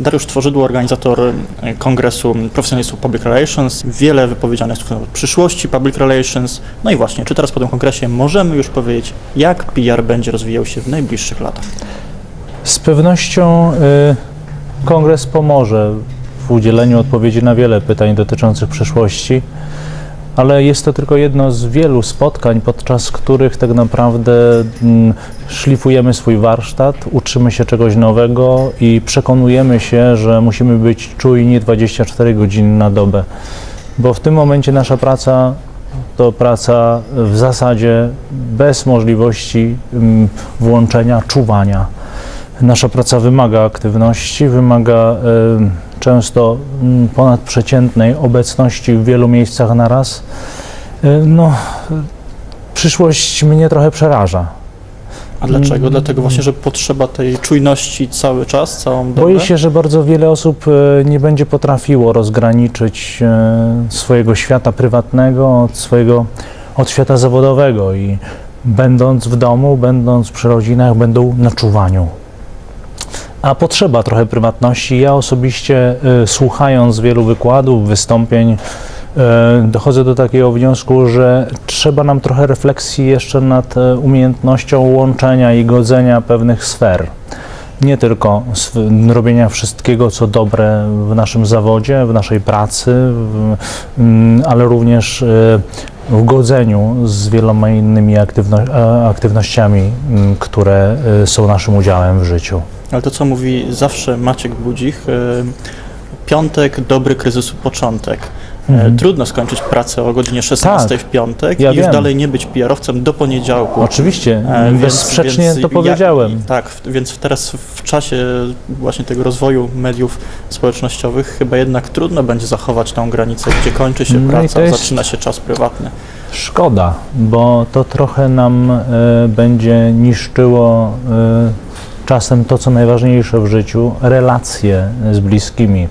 Dariusz Tworzydło, organizator e, Kongresu Profesjonalistów Public Relations. Wiele wypowiedzianych słów na temat przyszłości Public Relations. No i właśnie, czy teraz po tym kongresie możemy już powiedzieć, jak PR będzie rozwijał się w najbliższych latach? Z pewnością y, kongres pomoże w udzieleniu odpowiedzi na wiele pytań dotyczących przyszłości, ale jest to tylko jedno z wielu spotkań, podczas których tak naprawdę mm, szlifujemy swój warsztat, uczymy się czegoś nowego i przekonujemy się, że musimy być czujni 24 godziny na dobę, bo w tym momencie nasza praca to praca w zasadzie bez możliwości mm, włączenia czuwania. Nasza praca wymaga aktywności, wymaga y, często mm, ponadprzeciętnej obecności w wielu miejscach na raz. Y, no, y, przyszłość mnie trochę przeraża. A dlaczego? Mm. Dlatego właśnie, że potrzeba tej czujności cały czas, całą dobę? Boję się, że bardzo wiele osób e, nie będzie potrafiło rozgraniczyć e, swojego świata prywatnego od swojego od świata zawodowego i będąc w domu, będąc przy rodzinach, będą na czuwaniu. A potrzeba trochę prywatności. Ja osobiście, e, słuchając wielu wykładów, wystąpień, e, dochodzę do takiego wniosku, że trzeba nam trochę refleksji jeszcze nad e, umiejętnością łączenia i godzenia pewnych sfer nie tylko robienia wszystkiego, co dobre w naszym zawodzie, w naszej pracy, mm, ale również w godzeniu z wieloma innymi aktywno- aktywnościami, mm, które są naszym udziałem w życiu. Ale to, co mówi zawsze Maciek Budzich, y, piątek, dobry kryzysu początek. E, Mhm. Trudno skończyć pracę o godzinie 16 w piątek Ja i już wiem. dalej nie być PR-owcem do poniedziałku. Oczywiście, E, bezsprzecznie więc to ja- powiedziałem. tak, w- więc teraz w czasie właśnie tego rozwoju mediów społecznościowych chyba jednak trudno będzie zachować tą granicę, gdzie kończy się No praca, zaczyna się czas prywatny. Szkoda, bo to trochę nam e, będzie niszczyło e, czasem to, co najważniejsze w życiu, relacje z bliskimi.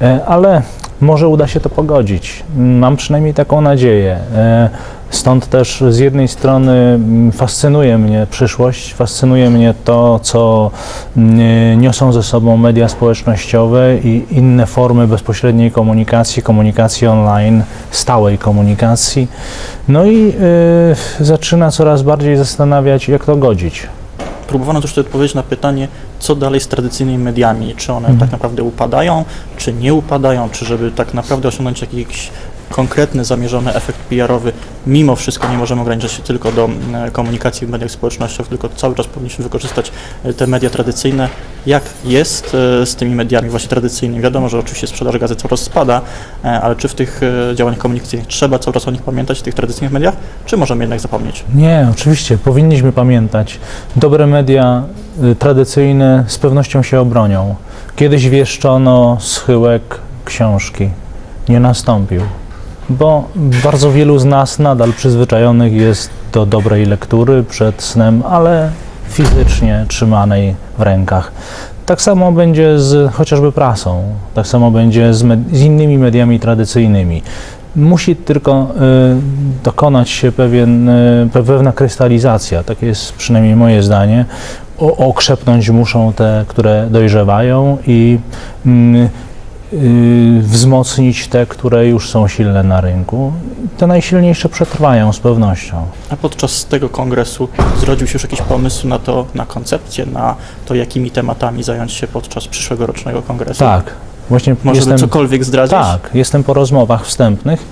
E, ale może uda się to pogodzić. Mam przynajmniej taką nadzieję. E, Stąd też z jednej strony mm, fascynuje mnie przyszłość, fascynuje mnie to, co mm, niosą ze sobą media społecznościowe i inne formy bezpośredniej komunikacji, komunikacji online, stałej komunikacji. No i y, zaczyna coraz bardziej zastanawiać, jak to godzić. Próbowano też tutaj odpowiedzieć na pytanie, co dalej z tradycyjnymi mediami, czy one Mhm. tak naprawdę upadają, czy nie upadają, czy żeby tak naprawdę osiągnąć jakiś konkretny, zamierzony efekt PR-owy, mimo wszystko nie możemy ograniczać się tylko do e, komunikacji w mediach społecznościowych, tylko cały czas powinniśmy wykorzystać e, te media tradycyjne. Jak jest e, z tymi mediami właśnie tradycyjnymi? Wiadomo, że oczywiście sprzedaż gazet coraz spada, ale czy w tych działaniach komunikacyjnych trzeba cały czas o nich pamiętać, w tych tradycyjnych mediach, czy możemy jednak zapomnieć? Nie, oczywiście, powinniśmy pamiętać. Dobre media tradycyjne z pewnością się obronią. Kiedyś wieszczono schyłek książki. Nie nastąpił. Bo bardzo wielu z nas nadal przyzwyczajonych jest do dobrej lektury przed snem, ale fizycznie trzymanej w rękach. Tak samo będzie z chociażby prasą, tak samo będzie z, med- z innymi mediami tradycyjnymi. Musi tylko y, dokonać się pewien, y, pe- pewna krystalizacja, takie jest przynajmniej moje zdanie. O, okrzepnąć muszą te, które dojrzewają i y, wzmocnić te, które już są silne na rynku. Te najsilniejsze przetrwają z pewnością. A podczas tego kongresu zrodził się już jakiś pomysł na to, na koncepcję, na to, jakimi tematami zająć się podczas przyszłego rocznego kongresu? Tak, właśnie Możemy jestem, cokolwiek zdradzić? tak, jestem po rozmowach wstępnych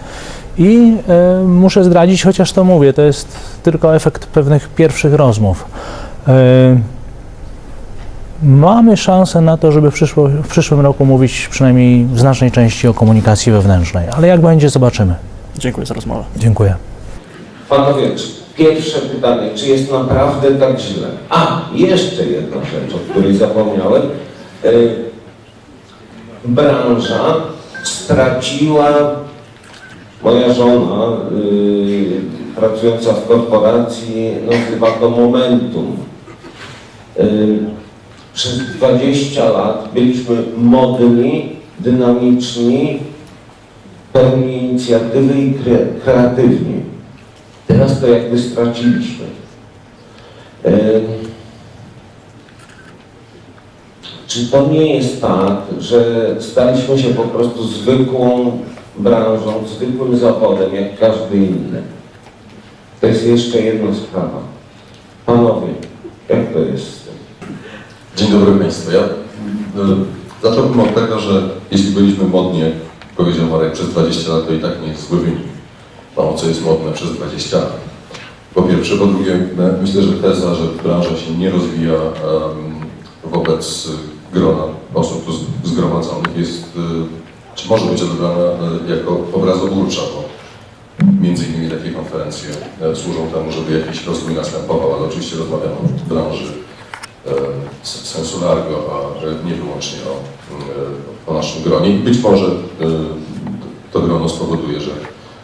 i e, muszę zdradzić, chociaż to mówię, to jest tylko efekt pewnych pierwszych rozmów. E, mamy szansę na to, żeby w, przyszło, w przyszłym roku mówić przynajmniej w znacznej części o komunikacji wewnętrznej, ale jak będzie, zobaczymy. Dziękuję za rozmowę. Dziękuję. Panowie, pierwsze pytanie, czy jest naprawdę tak źle? A, jeszcze jedna rzecz, o której zapomniałem. Y, Branża straciła, moja żona, y, pracująca w korporacji, nazywa to momentum. Y, Przez 20 lat byliśmy modni, dynamiczni, pełni inicjatywy i kre- kreatywni. Teraz to jakby straciliśmy. Czy to nie jest tak, że staliśmy się po prostu zwykłą branżą, zwykłym zawodem, jak każdy inny? To jest jeszcze jedna sprawa. Panowie, jak to jest? Dzień dobry Państwu. Ja e, zacząłbym od tego, że jeśli byliśmy modni, jak powiedział Marek, przez 20 lat, to i tak nie jest zły wynik. Mało co jest modne przez 20 lat. Po pierwsze. Po drugie, myślę, że teza, że branża się nie rozwija wobec grona osób tu zgromadzonych jest, e, czy może być odebrana e, jako obrazoburcza, bo między innymi takie konferencje e, służą temu, żeby jakiś rozwój następował, ale oczywiście rozmawiamy o branży sensu largo, a e, nie wyłącznie o, e, o naszym gronie. Być może e, to grono spowoduje, że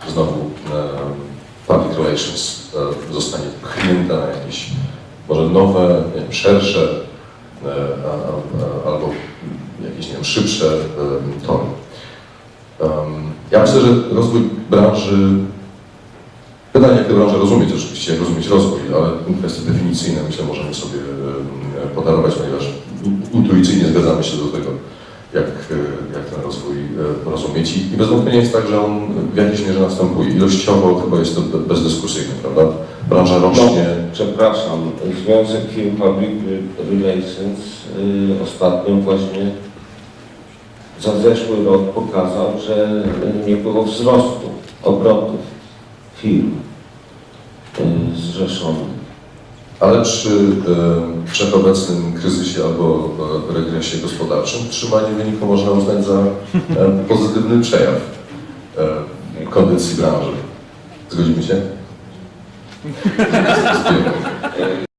znowu e, public relations e, zostanie pchnięte na jakieś może nowe, wiem, szersze e, albo jakieś nie wiem, szybsze e, tory. Ja myślę, że rozwój branży Pytanie, jak tę branżę rozumieć, oczywiście, jak rozumieć rozwój, ale kwestie definicyjne myślę możemy sobie podarować, ponieważ intuicyjnie zgadzamy się do tego, jak, jak ten rozwój rozumieć. I bez wątpienia jest tak, że on w jakiejś mierze następuje. Ilościowo chyba jest to be- bezdyskusyjne, prawda? Branża rośnie, Przepraszam, Związek Firm Public Relations y, ostatnio właśnie za zeszły rok pokazał, że nie było wzrostu obrotów firm y, zrzeszonych. ale przy e, wszechobecnym kryzysie albo e, regresie gospodarczym trzymanie wyniku można uznać za e, pozytywny przejaw e, kondycji branży. Zgodzimy się?